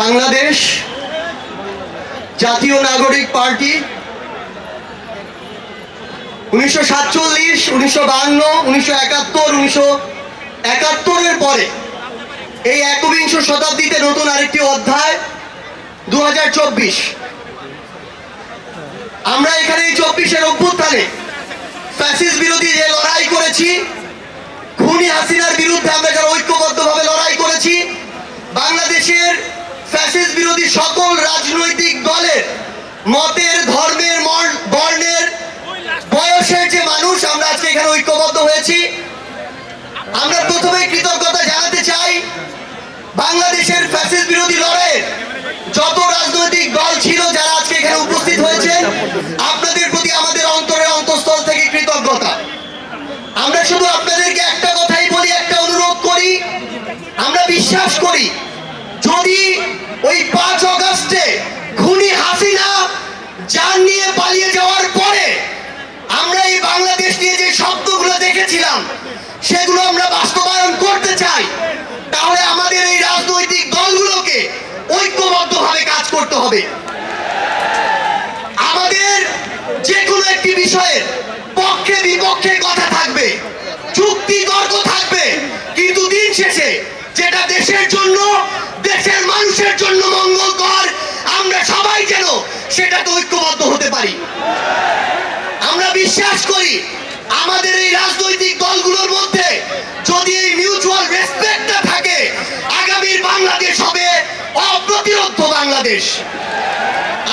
বাংলাদেশ জাতীয় নাগরিক পার্টি উনিশশো সাতচল্লিশ, উনিশশো বাহান্ন উনিশশো একাত্তর, উনিশশো একাত্তরের পরে এই একবিংশ শতাব্দীতে নতুন আরেকটি অধ্যায় দু আমরা এখানে এই চব্বিশের অভ্যুত্থানে ফ্যাসিস বিরোধী যে লড়াই করেছি, খুনি হাসিনার বিরুদ্ধে আমরা যারা ঐক্যবদ্ধভাবে লড়াই করেছি, বাংলাদেশের ফ্যাসিস বিরোধী সকল রাজনৈতিক দলের, মতের, ধর্মের মর- বর্ণের, বয়সের যে মানুষ, আমরা আজকে এখানে ঐক্যবদ্ধ হয়েছি। আমরা প্রথমে কৃতজ্ঞতা জানাতে চাই, বাংলাদেশের ফ্যাসিস বিরোধী লড়াইয়ের যত রাজনৈতিক দল ছিল যারা আজকে এখানে উপস্থিত হয়েছেন আপনাদের প্রতি আমাদের অন্তরের অন্তঃস্থল থেকে কৃতজ্ঞতা। আমরা শুধু আপনাদেরকে একটা কথাই বলি, একটা অনুরোধ করি, আমরা বিশ্বাস করি যদি ওই পাঁচ অগস্টে খুনি হাসিনা যান নিয়ে পালিয়ে যাওয়ার পরে আমরা এই বাংলাদেশ নিয়ে যে শব্দগুলো দেখেছিলাম, সেগুলো আমরা বাস্তবায়ন করতে চাই, তাহলে আমাদের এই রাজনৈতিক দলগুলোকে ঐক্যবদ্ধভাবে কাজ করতে হবে। আমাদের যে কোনো একটি বিষয়ের পক্ষে বিপক্ষে কথা মানুষের জন্য মঙ্গলকর আমরা সবাই যেন সেটাতে ঐক্যবদ্ধ হতে পারি। আমরা বিশ্বাস করি, আমাদের এই রাজনৈতিক দলগুলোর মধ্যে যদি এই মিউচুয়াল রেসপেক্টটা থাকে, আগামীর বাংলাদেশ হবে অপ্রতিরোধ বাংলাদেশ।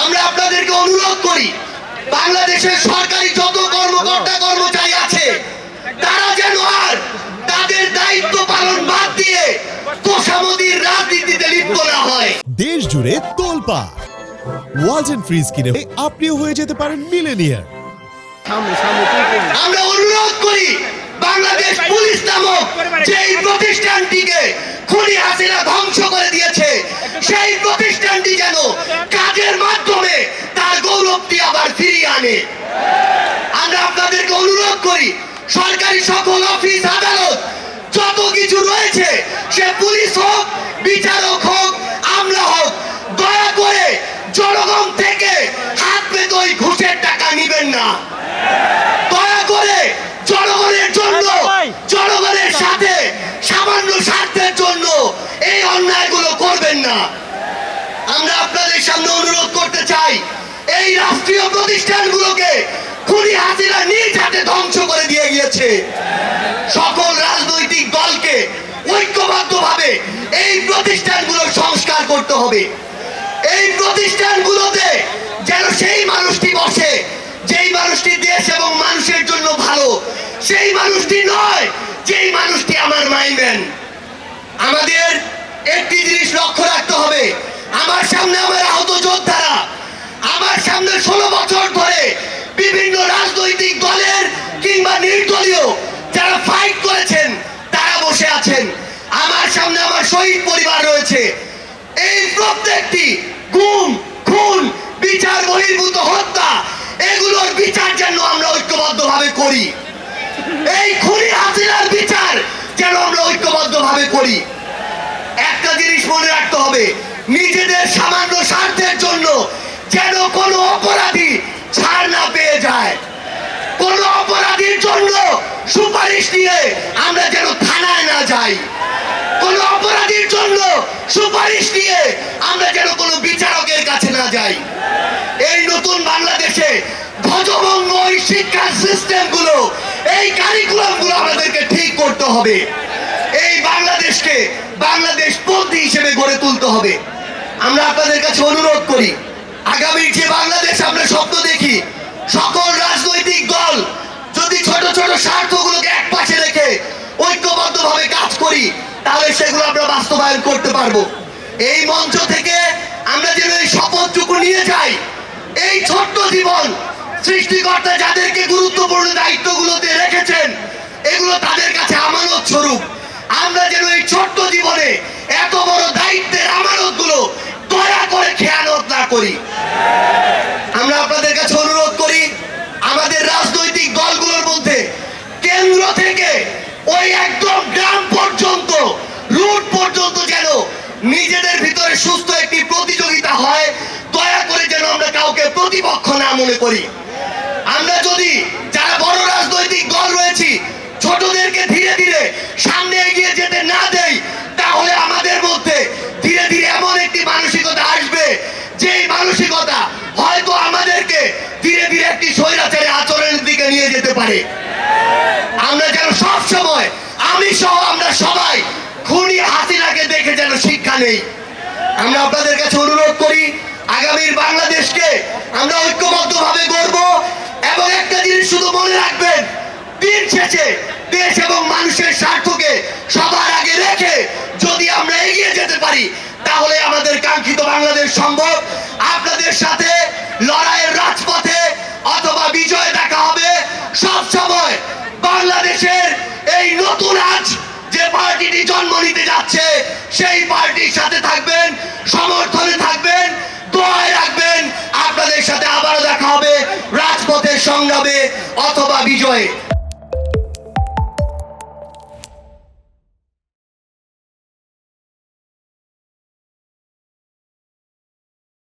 আমরা আপনাদেরকে অনুরোধ করি, বাংলাদেশের সরকারি যত কর্মকর্তা কর্মচারী আছে, তারা যেন আর তাদের দায়িত্ব পালন বাদ দিয়ে তোষামদির রাজনীতিতে লিপ্ত না হয় দেশ জুড়ে তোলপা ওয়াজ এন্ড ফ্রিজ কিনে আপনিও হয়ে যেতে পারেন মিলেনিয়ার আমরা অনুরোধ করি বাংলাদেশ পুলিশ নামক যেই প্রতিষ্ঠানটিকে খুনি হাসিনা ধ্বংস করে দিয়েছে সেই প্রতিষ্ঠানটি যেন কাজের মাধ্যমে তার গৌরবটি আবার ফিরিয়ে আনে। আমরা আপনাদেরকে অনুরোধ করি সরকারি সকল অফিস আদালত যত কিছু রয়েছে সে পুলিশ হোক বিচারক হোক আমলা হোক দয়া করে জনগণ থেকে হাত পেতে ওই ঘুষের টাকা নিবেন না। দয়া করে জনগণের জন্য জনগণের সাথে সামান্য স্বার্থের জন্য এই অন্যায়গুলো করবেন না। আমরা আপনাদের সামনে অনুরোধ করতে চাই এই রাষ্ট্রীয় প্রতিষ্ঠানগুলোকে খুনি হাসিনা নিজ হাতে ধ্বংস করে দিয়ে গিয়েছে। সকল রাজনৈতিক দলকে ঐক্যবদ্ধভাবে এই প্রতিষ্ঠানগুলোর সংস্কার করতে হবে। এই প্রতিষ্ঠানগুলোতে যেন সেই মানুষটি বসে, যেই মানুষটি দেশ এবং মানুষের জন্য ভালো, সেই মানুষটি নয়, যেই মানুষটি আমার মাইবেন আমাদের একটি জিনিস লক্ষ্য রাখতে হবে। আমার সামনে আমার আহত যোদ্ধারা, আমার সামনে ষোলো বছর ধরে বিভিন্ন রাজনৈতিক দলের কিংবা নির্দলীয় যারা ফাইট করেছেন, তারা বসে আছেন। আমার সামনে আমার শহীদ পরিবার রয়েছে। এই প্রত্যেকটি গুম, খুন, বিচার, বহির্ভূত, হত্যা, এগুলোর বিচার যেন আমরা ঐক্যবদ্ধভাবে করি। এই খুনি হাসিনার বিচার যেন আমরা ঐক্যবদ্ধভাবে করি। একটা জিনিস মনে রাখতে হবে, নিজেদের সামান্য স্বার্থের জন্য যেন কোনো অপরাধী ছাড় না পেয়ে যায়। কোন অপরাধীর জন্য সুপারিশ নিয়ে আমরা যেন থানায় না যাই। কোন অপরাধীর জন্য সুপারিশ নিয়ে আমরা যেন কোনো বিচারকের কাছে না যাই। এই নতুন বাংলাদেশে এই আমাদেরকে ঠিক করতে হবে। এই বাংলাদেশকে বাংলাদেশ পন্থী হিসেবে গড়ে তুলতে হবে। আমরা আপনাদের কাছে অনুরোধ করি, আগামী যে বাংলাদেশ আমরা তাহলে সেগুলো আমরা বাস্তবায়ন করতে পারব। এই মঞ্চ থেকে আমরা যেন এই শপথটুকু নিয়ে যাই, এই ছোট্ট জীবন সৃষ্টিকর্তা যাদেরকে গুরুত্বপূর্ণ দায়িত্বগুলোতে রেখেছেন, এগুলো তাদের কাছে আমানত স্বরূপ। আমরা যেন এই ছোট্ট জীবনে এত বড় দায়িত্বের আমানতগুলো দয়া করে খেয়ানত না করি। আমরা আপনাদের কাছে অনুরোধ করি, আমাদের রাজনৈতিক দলগুলোর মধ্যে কেন্দ্র থেকে ওই একদম গ্রাম পর্যন্ত রুট পর্যন্ত যেন নিজেদের ভিতরে সুস্থ একটি প্রতিযোগিতা হয়, দয়া করে যেন আমরা কাউকে প্রতিপক্ষ না মনে করি। আমরা যদি যারা বড় রাজনৈতিক দল রয়েছি, ছোটদেরকে ধীরে ধীরে সামনে এগিয়ে যেতে না দেয় তাহলে আমাদের মধ্যে ধীরে ধীরে এমন একটি মানসিকতা আসবে যে মানসিকতা হয়তো আমাদেরকে ধীরে ধীরে একটি স্বৈরাচারী আচরণের দিকে নিয়ে যেতে পারে। আমরা যেন সব সময় আমি সহ আমরা সবাই খুনি হাসিনাকে দেখে যেন শিক্ষা নেই। আমরা আপনাদের কাছে অনুরোধ করি, আগামীর বাংলাদেশকে আমরা ঐক্যবদ্ধভাবে গড়ব এবং একটা জিনিস শুধু মনে রাখবেন, দিন শেষে দেশ এবং মানুষের স্বার্থকে সবার আগে রেখে যদি আমরা এগিয়ে যেতে পারি, তাহলে আমাদের কাঙ্ক্ষিত বাংলাদেশ সম্ভব। আপনাদের সাথে লড়াইয়ের রাজপথে অথবা বিজয় দেখা হবে। সব সময় বাংলাদেশের এই নতুন আজ যে পার্টিটি জন্ম নিতে যাচ্ছে, সেই পার্টির সাথে থাকবেন, সমর্থনে থাকবেন, দোয়ায় রাখবেন। আপনাদের সাথে আবারও দেখা হবে রাজপথের সংগ্রামে অথবা বিজয়ে।